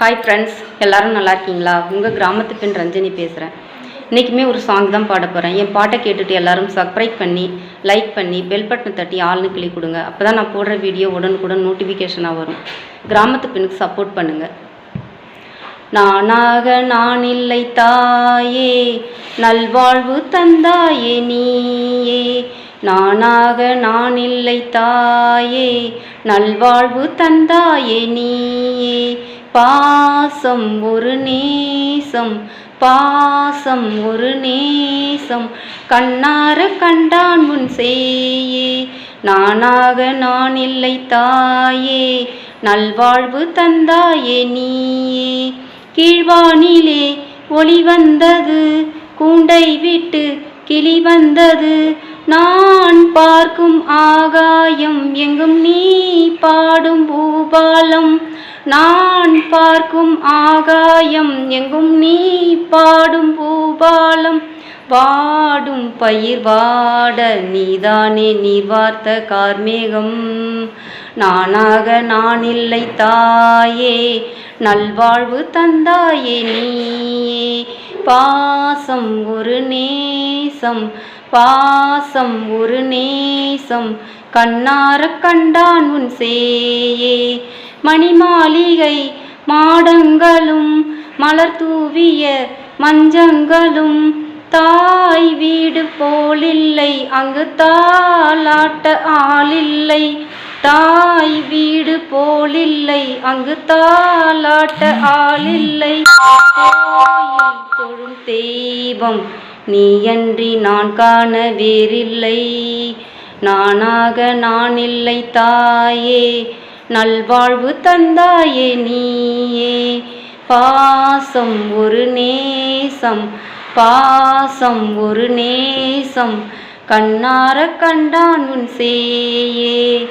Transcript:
Hi friends எல்லோரும் நல்லா இருக்கீங்களா? உங்கள் கிராமத்து பெண் ரஞ்சனி பேசுகிறேன் இன்றைக்குமே ஒரு சாங் தான் பாட போகிறேன் என் பாட்டை கேட்டுட்டு எல்லாரும் சப்ஸ்கிரைப் பண்ணி லைக் பண்ணி பெல் பட்டனை தட்டி ஆள்னு கிளி கொடுங்க. அப்போ தான் நான் போடுற வீடியோ உடனுக்குடன் நோட்டிஃபிகேஷனாக வரும். கிராமத்து பெண்ணுக்கு சப்போர்ட் பண்ணுங்கள் நானாக நான் இல்லை தாயே நல்வாழ்வு தந்தாயே நீயே. நானாக நான் இல்லை தாயே நல்வாழ்வு தந்தாயே நீயே. பாசம் ஒரு நேசம் பாசம் ஒரு நேசம். கண்ணார கண்டான் முன் செய்யே நானாக நான் இல்லை தாயே. நல்வாழ்வு தந்தாயே நீயே. கீழ்வானிலே ஒளி வந்தது கூண்டை விட்டு கிளி வந்தது. நான் பார்க்கும் ஆகாயம் எங்கும் நீ பாடும் பூபாலம். நான் பார்க்கும் ஆகாயம் எங்கும் நீ பாடும் பூபாலம். வாடும் பயிர் வாட நீதானே நீர்வார்த்த கார்மேகம். நானாக நான் இல்லை தாயே நல்வாழ்வு தந்தாயே நீயே. பாசம் ஒரு நேசம் பாசம் ஒரு நேசம் கண்ணார கண்டான் உன் சேயே. மணிமாளிகை மாடங்களும் மலர் தூவிய மஞ்சங்களும் தாய் வீடு போலில்லை அங்கு தாளாட்ட ஆளில்லை. தாய் வீடு போலில்லை அங்கு தாளாட்ட ஆளில்லை. கோயில் தொழும் தெய்வம் நீயன்றி நான் காண வேறில்லை. நானாக நான் இல்லை தாயே. நல்வாழ்வு தந்தாயே நீயே. பாசம் ஒரு நேசம். பாசம் ஒரு நேசம். கண்ணார கண்டான் உன் சேயே.